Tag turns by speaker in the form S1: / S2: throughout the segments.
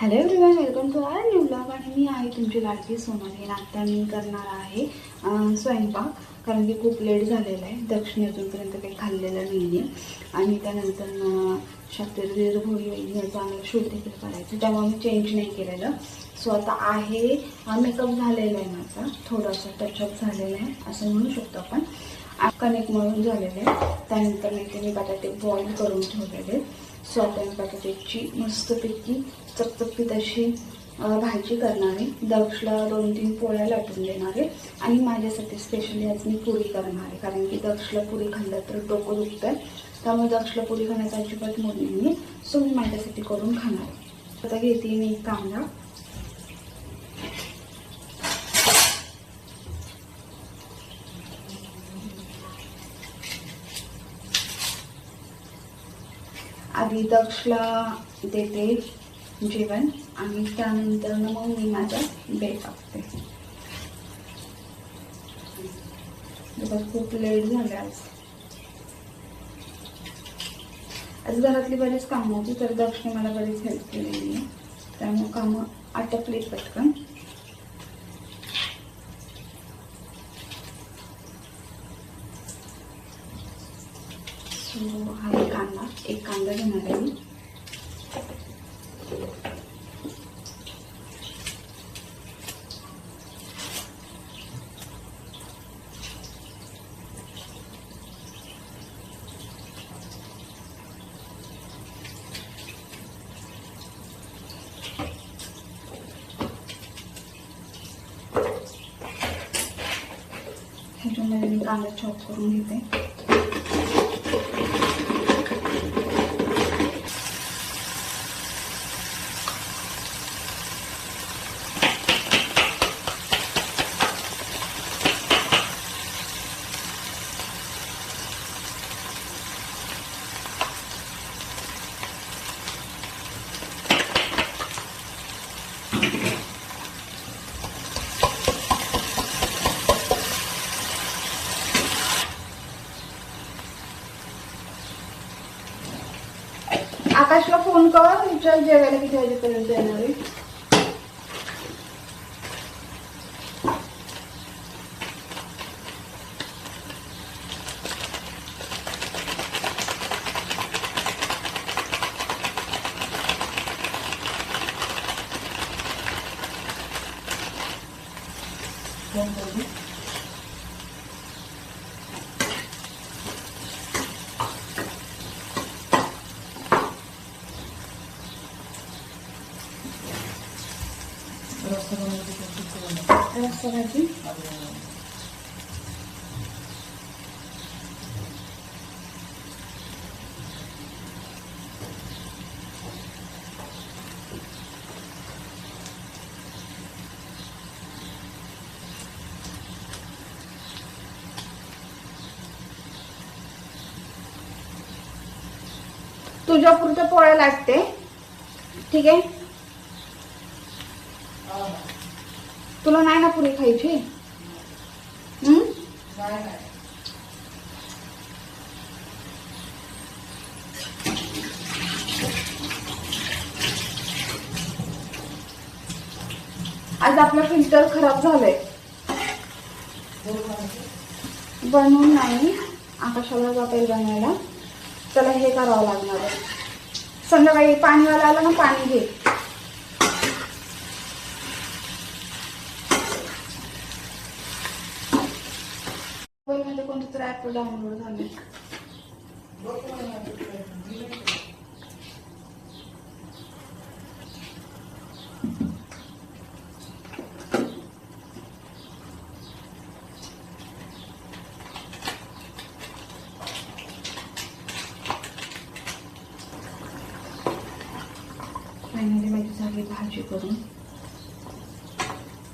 S1: Hello everyone welcome to our new blog आणि मी आहे तुमची लाडकी सोनाली. आणि आता मी करणार आहे स्वयंपाक. कारण की खूप लेट झालेला आहे. दक्षिण अजूनपर्यंत काही खाल्लेलं नाही आहे आणि त्यानंतर शक्यतो भोई वहिनी याचं आम्हाला शूट देखील करायचं त्यामुळे मी चेंज नाही केलेलं. सो आता आहे मेकअप झालेला आहे माझा. थोडासा टचअप झालेला आहे असं म्हणू शकतो आपण. कनेक्ट म्हणून झालेलं झालेले आहे. त्यानंतर मी ते मी बटाटे बॉईल करून ठेवलेले. सो आता मी बटाट्याची मस्तपैकी चपचपीत अशी भाजी करणार आहे दक्षला दोन तीन पोळ्या लाटून देणार आहे आणि माझ्यासाठी स्पेशली आज मी पुरी करणार आहे. कारण की दक्षला पुरी खाल्लं तर डोकं दुखतं त्यामुळे दक्षला पुरी खाण्याचा अजिबात मूड नाही आहे. सो मी माझ्यासाठी करून खाणार आहे. आता घेते मी कांदा. आधी दक्षला देते. जेवण आणि त्यानंतर मग मी माझा बेड टाकते बघा खूप लेट झाले आज. आज घरातली बरीच कामं होती तर दक्षिण मला बरीच हेल्प केलेली आहे. त्यामुळे कामं आटपली पटकन. सो हा एक कांदा एक कांदा घेणार आहे मी ह्याच्यामध्ये मी कांदा चॉप करून घेते आकाशला फोन कर विचार जेवायला किती वाजेपर्यंत येणार आहे रस्सा भाजी तुझ्या पुरत्या पोळ्या लागते ठीक आहे तुला नाही ना पुरी खायची हम्म? आज आपलं फिल्टर खराब झालंय. बनवून नाही. आकाशाला जाता बनायला त्याला हे करावं लागणार आहे. संध्याकाळी पाणीवाला आलं ना पाणी घे. ॲप डाउनलोड झाले. फायनली माझी झाली भाजी करून.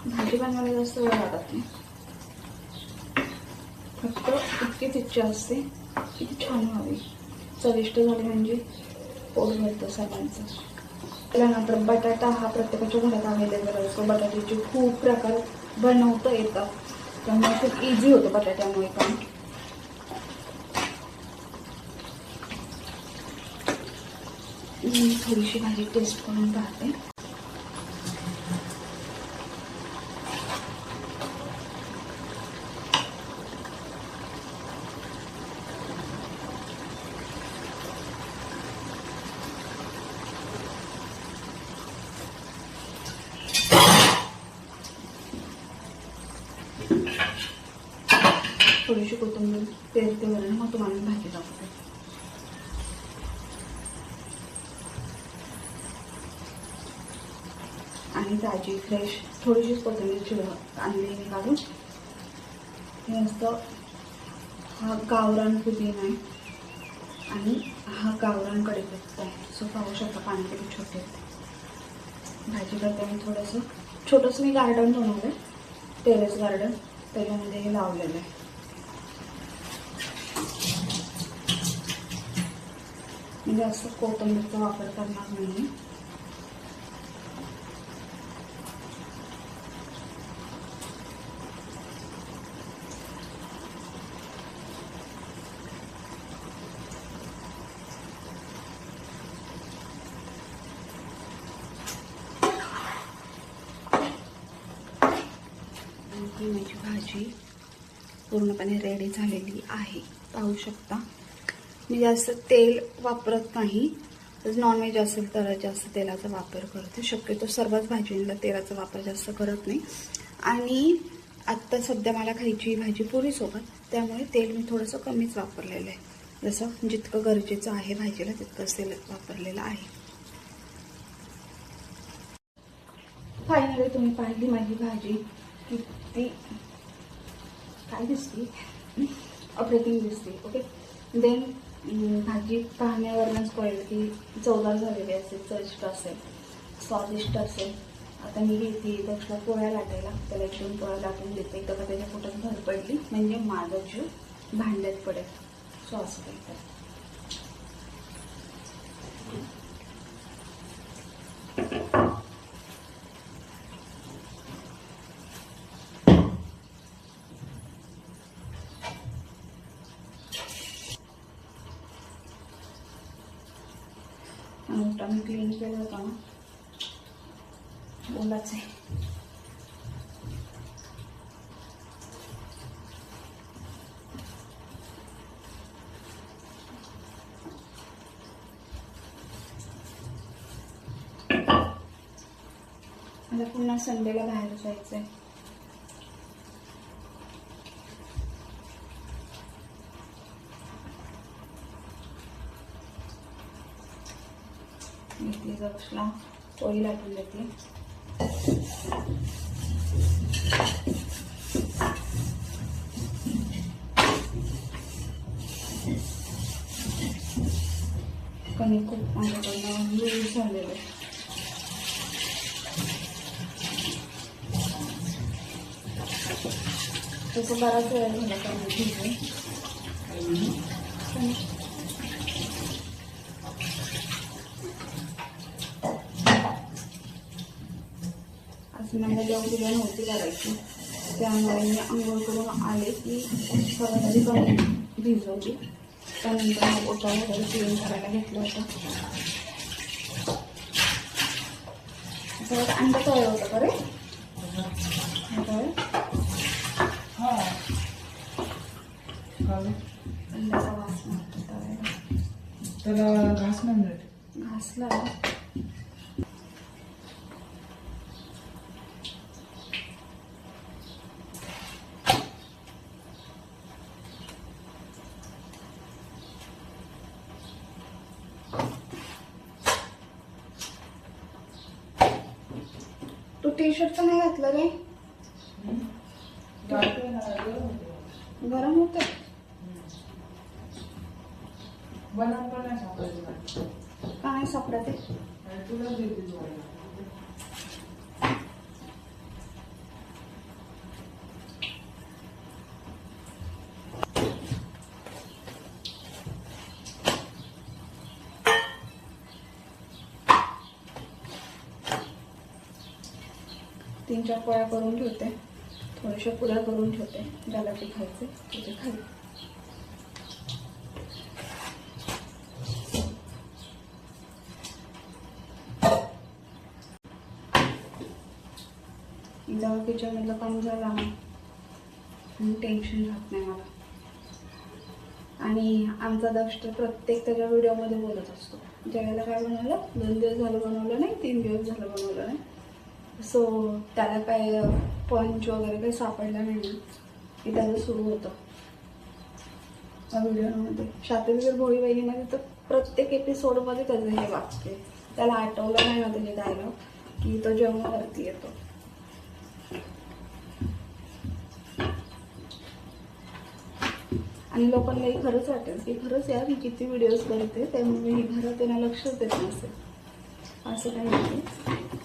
S1: भाजी बनवायला जास्त वेळ लागत नाही फक्त इतकीच इच्छा असते किती छान व्हावी. चविष्ट झाली म्हणजे पोट भरतं सगळ्यांचं त्यानंतर बटाटा हा प्रत्येकाच्या घरात अवेलेबल असतो बटाट्याचे खूप प्रकार बनवता येतात. त्यामुळे खूप इझी होतं बटाट्यामुळे पण. थोडीशी भाजी टेस्ट करून पाहते करून तेल ते वरून मग तुम्हाला मी भाजी दाखवते आणि ताजी फ्रेश थोडीशीच कोथिंबीर चिर आणली मी काढून हे असतं हा गावरान पुदिना आहे आणि हा गावरान कढीपत्ता आहे. सो पाहू शकता पाणी किती छोटे भाजी करताना थोडंसं. छोटंसं मी गार्डन बनवलं आहे टेरेस गार्डन त्याच्यामध्ये हे लावलेलं आहे. म्हणजे असं कोथिंबीरचा वापर करणार नाही आणि ही माझी भाजी पूर्णपणे रेडी झालेली आहे. पाहू शकता. मी जास्त तेल वापरत नाही. नॉनव्हेज असेल तर जास्त तेलाचा वापर करते. शक्यतो सर्वच भाजींना तेलाचा वापर जास्त करत नाही. आणि आत्ता सध्या मला खायची ही भाजी पुरीसोबत. त्यामुळे तेल मी थोडंसं कमीच वापरलेलं आहे. जसं जितकं गरजेचं आहे भाजीला तितकंच तेल वापरलेलं आहे. फायनली तुम्ही पाहिली माझी भाजी. किती काय दिसते? अप्रतिम दिसते ओके देन भाजी पाहण्यावरूनच कळेल की चवदार झालेली असेल चविष्ट असेल स्वादिष्ट असेल. आता मी घेते दक्षला पोळ्या लाटायला. त्याला एक दोन पोळ्या लाटून देते. एकदा का त्याच्या पोटात भर पडली. म्हणजे माझा जीव भांड्यात पडेल. सो असं काहीतरी मोठा मी क्लीन केला होता ना ओलाच आहे मला पुन्हा संडेला बाहेर जायचं आहे घेतली दक्षला पोळी लाटून देते. कमी खूप माझ्याकडनं लूज झालेलं. आहे तसं बराच वेळ झाला कमी भिजून पण आज मला देवपूजा नव्हती करायची त्यामुळे मी आंघोळ करून आले की परत आधी कमी भिजवली त्यानंतर मग ओटा वगैरे क्लीन करायला घेतलं होतं परत अंडा तळलं होतं का रे अंड्याचा वास मारतो तळायला
S2: त्याला घास नाही मिळत
S1: घासला तू टी शर्ट तर नाही घातलं रे
S2: गाठी ना, गरम होते.
S1: गरम होतं
S2: बनवून पण नाही सापडायचं नाही.
S1: काय सापडा
S2: ते तुला
S1: तीन चार पोळ्या करून ठेवते. थोड्याशा पुऱ्या करून ठेवते. ज्याला ते खायचे तिथे खाई जेव्हा किचनमधलं काम झालं आणि टेन्शन राहत नाही मला. आणि आमचा दक्ष तर प्रत्येक त्याच्या व्हिडिओमध्ये बोलत असतो. ज्यावेळेला काय बनवलं? दोन दिवस झालं बनवलं नाही तीन दिवस झालं बनवलं नाही. सो त्याला काय पंच वगैरे काही सापडला नाही. ना की त्याचं सुरू होतं. व्हिडिओमध्ये व्हिडिओमध्ये जर भोळी वहिनीमध्ये तर प्रत्येक एपिसोडमध्ये त्याचं हे वागते त्याला आठवलं नाही ना त्याचे डायलॉग की तो जेवणावरती येतो. आणि लोकांनाही खरंच वाटेल की खरंच यार मी किती व्हिडिओज करते त्यामुळे मी घरात येणं लक्षच देत नसेल असं काही नाही.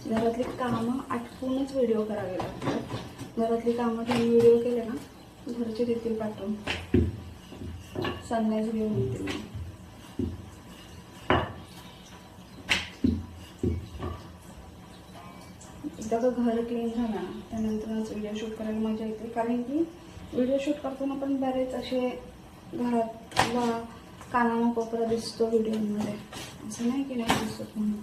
S1: घरातली कामं आटपूनच व्हिडिओ करावे लागतात. घरातली कामं त्यांनी व्हिडिओ केले ना घरचे देतील पाठवून. संन्यास घेऊन येतील. मग. एकदा का घर क्लीन झालं ना त्यानंतरच व्हिडिओ शूट करायला मजा येते. कारण की व्हिडिओ शूट करताना पण बरेच असे घरातला कानाला कोपरा दिसतो व्हिडिओमध्ये असं नाही की नाही दिसत म्हणून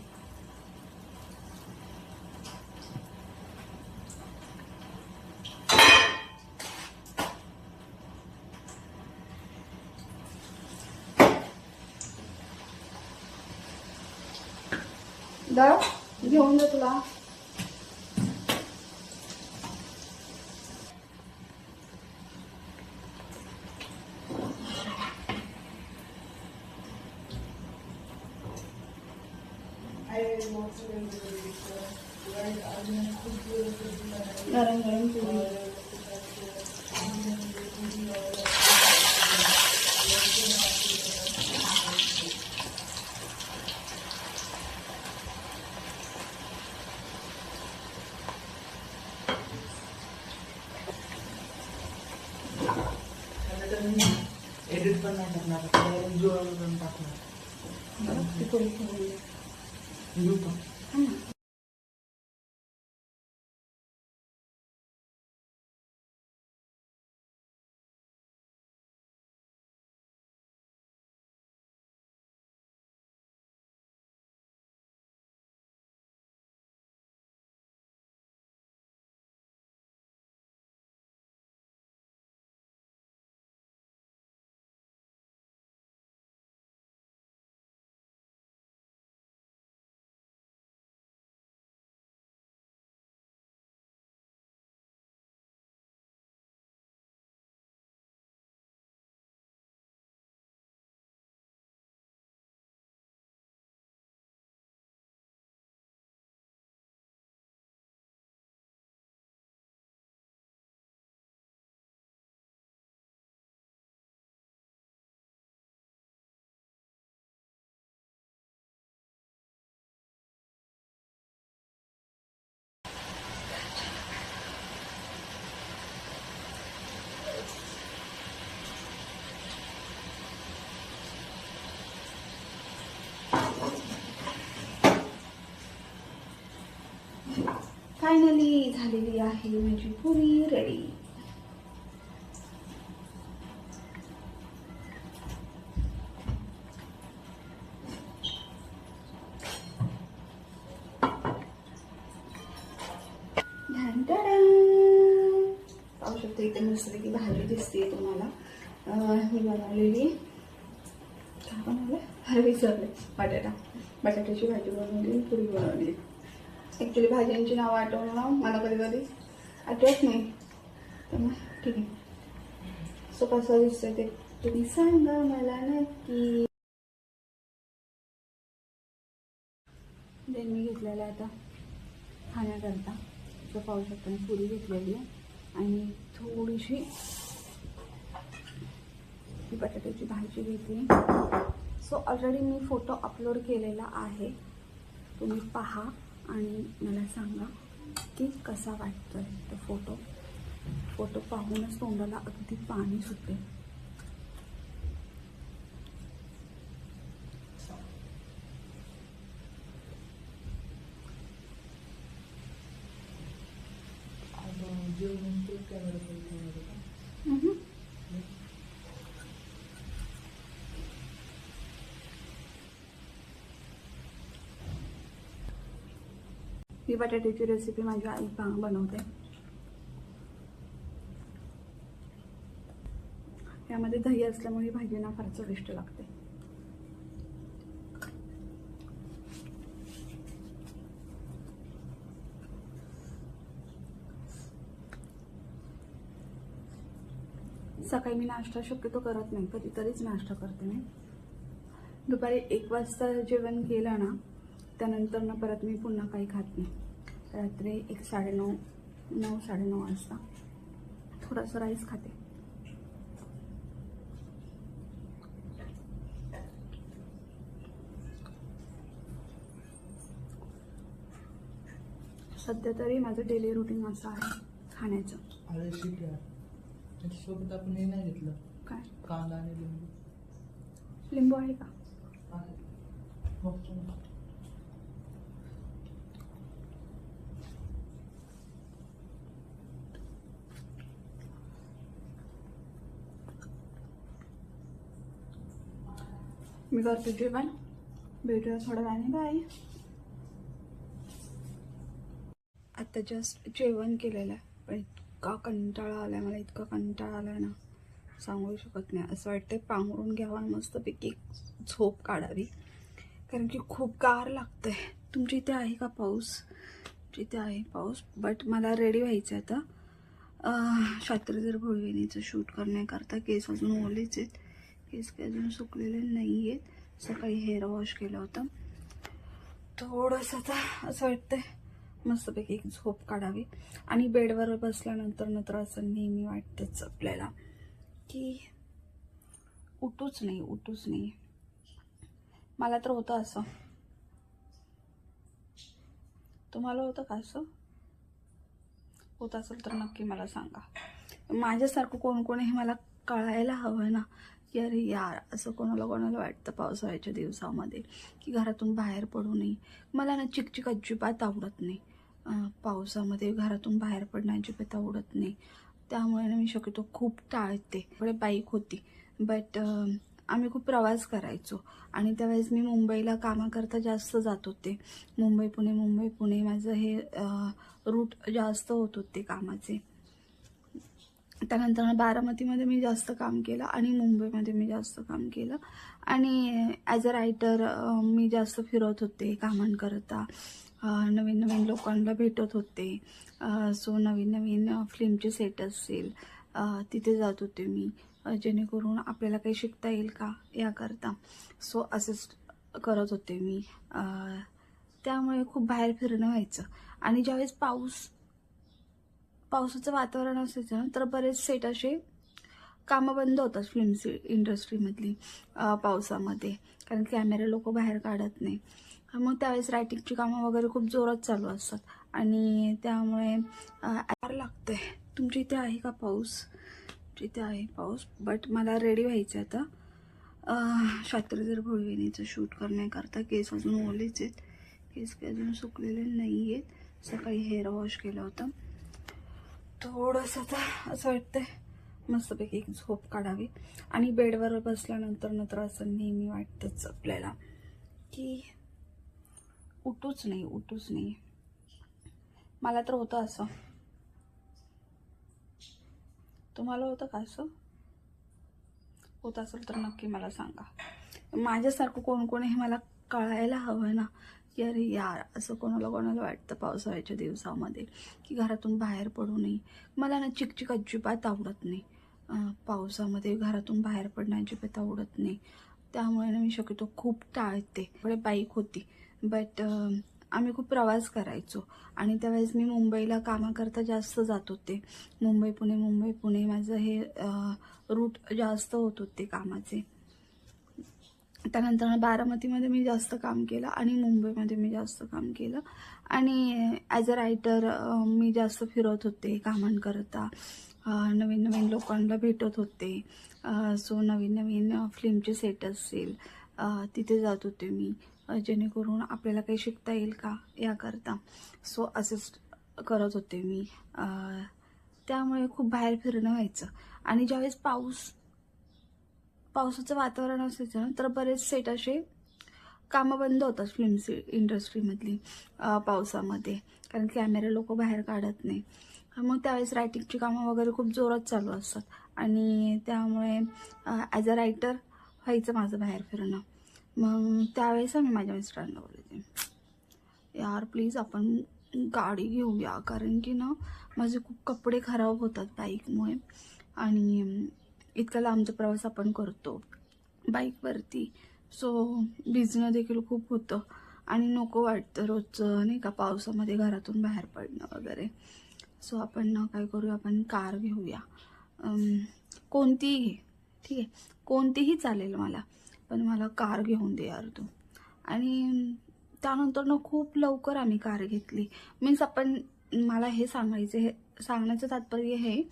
S1: गरम गरम पोळी फायनली झालेली आहे माझी पुरी रेडी पाहू शकतो इथे मस्त की भाजी दिसते तुम्हाला. मी बनवलेली. काय बनवलं? विसरले बटाटा. बटाट्याची भाजी बनवली पुरी बनवली ॲक्च्युली भाज्यांची नावं आठवणं मला कधी कधी. आठवत नाही. त्यामुळे ठीक आहे. सो कसं दिसतंय ते? तुम्ही सांगा मला नक्की. देन मी घेतलेलं आहे आता खाण्याकरता. तो पाहू शकता मी पुरी घेतलेली आहे. आणि थोडीशी ही बटाट्याची भाजी घेतली. सो ऑलरेडी मी फोटो अपलोड केलेला आहे. तुम्ही पहा. आणि मला सांगा की कसा वाटतोय तो फोटो फोटो पाहूनच तोंडाला अगदी पाणी सुटते
S2: जेवण ते कॅमेरा
S1: Mhm. ही बटाट्याची रेसिपी माझी आई बनवते. यामध्ये दही असल्यामुळे ही भाजी ना फार चविष्ट लागते. सकाळी मी नाश्ता शक्यतो करत नाही कधीतरीच नाश्ता करते मी. दुपारी एक वाजता जेवण केलं ना त्यानंतर ना परत मी पुन्हा काही खात नाही. रात्री एक साडेनऊ नऊ साडेनऊ वाजता. थोडासा राईस खाते. सध्या तरी माझं डेली रुटीन असं आहे खाण्याचं.
S2: अरे शिट यार त्याच्यासोबत आपण हे नाही घेतलं.
S1: काय?
S2: कांदा आणि लिंबू.
S1: लिंबू आहे का?
S2: आहे. बघतो ना.
S1: मी करते जेवण. भेटूया थोड्या वेळाने. बाय आता जस्ट जेवण केलेलं आहे. पण इतका कंटाळा आलाय मला इतका कंटाळा आलाय ना. सांगू शकत नाही. असं वाटतंय पांघरून घ्यावा मस्तपैकी एक झोप काढावी. कारण की खूप गार लागतंय. तुमच्या इथे आहे का पाऊस? इथे आहे पाऊस बट मला रेडी व्हायचं आहे आता शात्रधर शास्त्रीधर शूट करण्याकरता केस अजून ओलेच आहेत. केस काही अजून सुकलेले नाही आहेत सकाळी हेअर वॉश केलं होतं. थोडंसं आता असं वाटतंय मस्तपैकी एक झोप काढावी. आणि बेडवर बसल्यानंतर नंतर असं नेहमी वाटतंच आपल्याला की उठूच नाही उठूच नाही. मला तर होतं असं. तुम्हाला होतं का असं? होत असेल तर नक्की मला सांगा. माझ्यासारखं कोण कोण हे मला कळायला हवं ना? की अरे यार असं कोणाला कोणाला वाटतं पावसाळ्याच्या दिवसामध्ये की घरातून बाहेर पडू नये? मला ना चिकचिक अजिबात आवडत नाही. पावसामध्ये घरातून बाहेर पडणं अजिबात आवडत नाही. त्यामुळे ना मी शक्यतो खूप टाळते. पुढे बाईक होती. बट आम्ही खूप प्रवास करायचो. आणि त्यावेळेस मी मुंबईला कामाकरता जास्त जात होते. मुंबई पुणे मुंबई पुणे माझं हे रूट जास्त होत होते कामाचे. त्यानंतर बारामतीमध्ये मी जास्त काम केलं आणि मुंबईमध्ये मी जास्त काम केलं. आणि ॲज अ रायटर मी जास्त फिरत होते कामांकरता. नवीन नवीन लोकांना भेटत होते. सो नवीन नवीन फिल्मचे सेट असेल तिथे जात होते मी. जेणेकरून आपल्याला काही शिकता येईल का याकरता. सो असंच करत होते मी. त्यामुळे खूप बाहेर फिरणं व्हायचं. आणि ज्यावेळेस पाऊस पावसाचं वातावरण असायचं ना तर बरेच सेट असे कामं बंद होतात फिल्म इंडस्ट्रीमधली पावसामध्ये. कारण कॅमेरे लोक बाहेर काढत नाही. मग त्यावेळेस रायटिंगची कामं वगैरे खूप जोरात चालू असतात. आणि त्यामुळे ॲर लागतंय. तुमच्या इथे आहे का पाऊस? तुमच्या इथे आहे पाऊस बट मला रेडी व्हायचं आहे आता. अं, शास्त्रीधर भोळवेणीचं शूट करण्याकरता केस अजून ओलेच आहेत. केस काही अजून सुकलेले नाही आहेत सकाळी हेअर वॉश केलं होतं. थोडंसं आता असं वाटतंय मस्तपैकी एक झोप काढावी. आणि बेडवर बसल्यानंतर नंतर असं नेहमी वाटतंच आपल्याला की उठूच नाही उठूच नाही. मला तर होतं असं. तुम्हाला होतं का असं? होत असेल तर नक्की मला सांगा. माझ्यासारखं कोण कोण हे मला कळायला हवं ना? की अरे यार असं कोणाला कोणाला वाटतं पावसाळ्याच्या दिवसामध्ये? की घरातून बाहेर पडू नये. मला ना चिकचिक अजिबात आवडत नाही. पावसामध्ये घरातून बाहेर पडणं अजिबात आवडत नाही. त्यामुळे ना मी शक्यतो खूप टाळते. पुढे बाईक होती. बट आम्ही खूप प्रवास करायचो. आणि त्यावेळेस मी मुंबईला कामाकरता जास्त जात होते. मुंबई पुणे मुंबई पुणे माझं हे रूट जास्त होत होते कामाचे. त्यानंतर बारामतीमध्ये मी जास्त काम केलं आणि मुंबईमध्ये मी जास्त काम केलं. आणि ॲज अ रायटर मी जास्त फिरत होते कामांकरता. नवीन नवीन लोकांना भेटत होते. सो नवीन नवीन फिल्मचे सेट असेल तिथे जात होते मी. जेणेकरून आपल्याला काही शिकता येईल का याकरता. सो असिस्ट करत होते मी. त्यामुळे खूप बाहेर फिरणं व्हायचं. आणि ज्यावेळेस पाऊस पावसाचं वातावरण असायचं ना तर बरेच सेट असे कामं बंद होतात फिल्म इंडस्ट्रीमधली पावसामध्ये. कारण कॅमेरे लोक बाहेर काढत नाही. मग त्यावेळेस रायटिंगची कामं वगैरे खूप जोरात चालू असतात. आणि त्यामुळे ॲज अ रायटर व्हायचं माझं बाहेर फिरणं. मग त्यावेळेस आम्ही माझ्या मिस्टरांना बोलते यार प्लीज आपण गाडी घेऊया. कारण की ना माझे खूप कपडे खराब होतात बाईकमुळे आणि इतका लांबचा प्रवास आपण करतो. बाईकवरती सो भिजणं देखील खूप होतं. आणि नको वाटतं रोजचं नाही का पावसामध्ये घरातून बाहेर पडणं वगैरे. सो आपण ना काय करूया आपण कार घेऊया. कोणतीही घे. ठीक आहे? कोणतीही चालेल मला. पण मला कार घेऊन दे यार तू. आणि त्यानंतर ना खूप लवकर आम्ही कार घेतली. मीन्स आपण मला हे सांगायचं हे सांगण्याचं तात्पर्य हे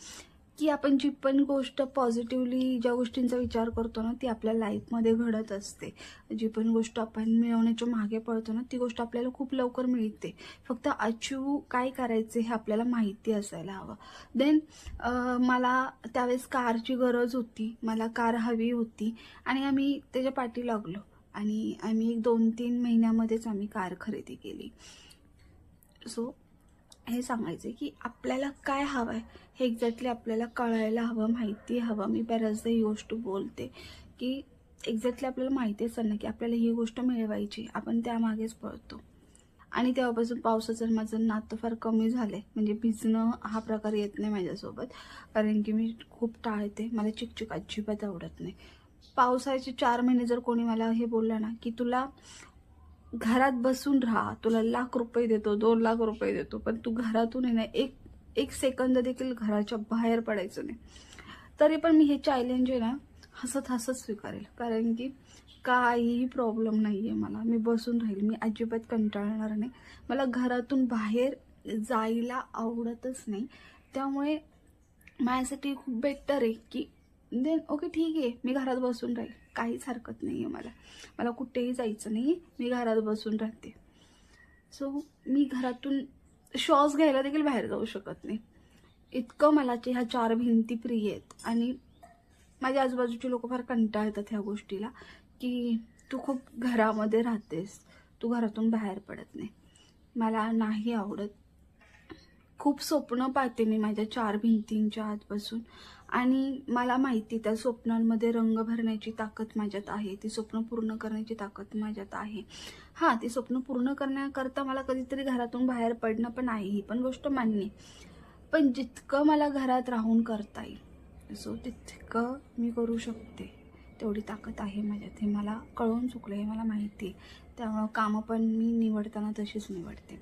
S1: की आपण जी पण गोष्ट पॉझिटिव्हली ज्या गोष्टींचा विचार करतो ना ती आपल्या लाईफमध्ये घडत असते. जी पण गोष्ट आपण मिळवण्याच्या मागे पळतो ना ती गोष्ट आपल्याला खूप लवकर मिळते. फक्त अचीव काय करायचे हे आपल्याला माहिती असायला हवं. देन मला त्यावेळेस कारची गरज होती. मला कार हवी होती. आणि आम्ही त्याच्या पाठी लागलो. आणि आम्ही एक दोन तीन महिन्यामध्येच आम्ही कार खरेदी केली. सो हे सांगायचं की आपल्याला काय हवं आहे हे एक्झॅक्टली आपल्याला कळायला हवं माहिती हवं. मी बऱ्याचदा ही गोष्ट बोलते की एक्झॅक्टली आपल्याला माहिती असताना की आपल्याला ही गोष्ट मिळवायची आपण त्यामागेच पळतो. आणि तेव्हापासून पावसाचं माझं नातं फार कमी झालं आहे म्हणजे भिजणं हा प्रकार येत नाही माझ्यासोबत. कारण की मी खूप टाळते. मला चिकचिक अजिबात आवडत नाही. पावसाळ्याचे चार महिने जर कोणी मला हे बोललं ना की तुला घरात बसून राहा तुला लाख रुपये देतो दोन लाख रुपये देतो पण तू घरातून आहे ना एक एक सेकंद देखील घराच्या बाहेर पडायचं नाही. तरी पण मी हे चॅलेंज आहे ना हसत हसत स्वीकारेल. कारण की काहीही प्रॉब्लेम नाही आहे मला. मी बसून राहील. मी अजिबात कंटाळणार नाही. मला घरातून बाहेर जायला आवडतच नाही. त्यामुळे माझ्यासाठी खूप बेटर आहे की देन ओके ठीक आहे. मी घरात बसून राहील. काहीच हरकत नाही आहे मला. मला कुठेही जायचं नाही मी घरात बसून राहते. सो मी घरातून श्वास घ्यायला देखील बाहेर जाऊ शकत नाही. इतकं मला ते ह्या चार भिंती प्रिय आहेत. आणि माझ्या आजूबाजूचे लोक फार कंटाळतात ह्या गोष्टीला की तू खूप घरामध्ये राहतेस. तू घरातून बाहेर पडत नाही. मला नाही आवडत खूप स्वप्न पाहते मी माझ्या चार भिंतींच्या आत बसून आणि मला माहिती त्या स्वप्नांमध्ये रंग भरण्याची ताकद माझ्यात आहे. ती स्वप्न पूर्ण करण्याची ताकद माझ्यात आहे. हां ती स्वप्न पूर्ण करण्याकरता मला कधीतरी घरातून बाहेर पडणं पण आहे. ही पण गोष्ट मान्य पण जितकं मला घरात राहून करता येईल सो तितकं मी करू शकते. तेवढी ताकद आहे माझ्यात. हे मला कळून चुकलं हे मला माहिती आहे. त्यामुळं कामं पण मी निवडताना तशीच निवडते.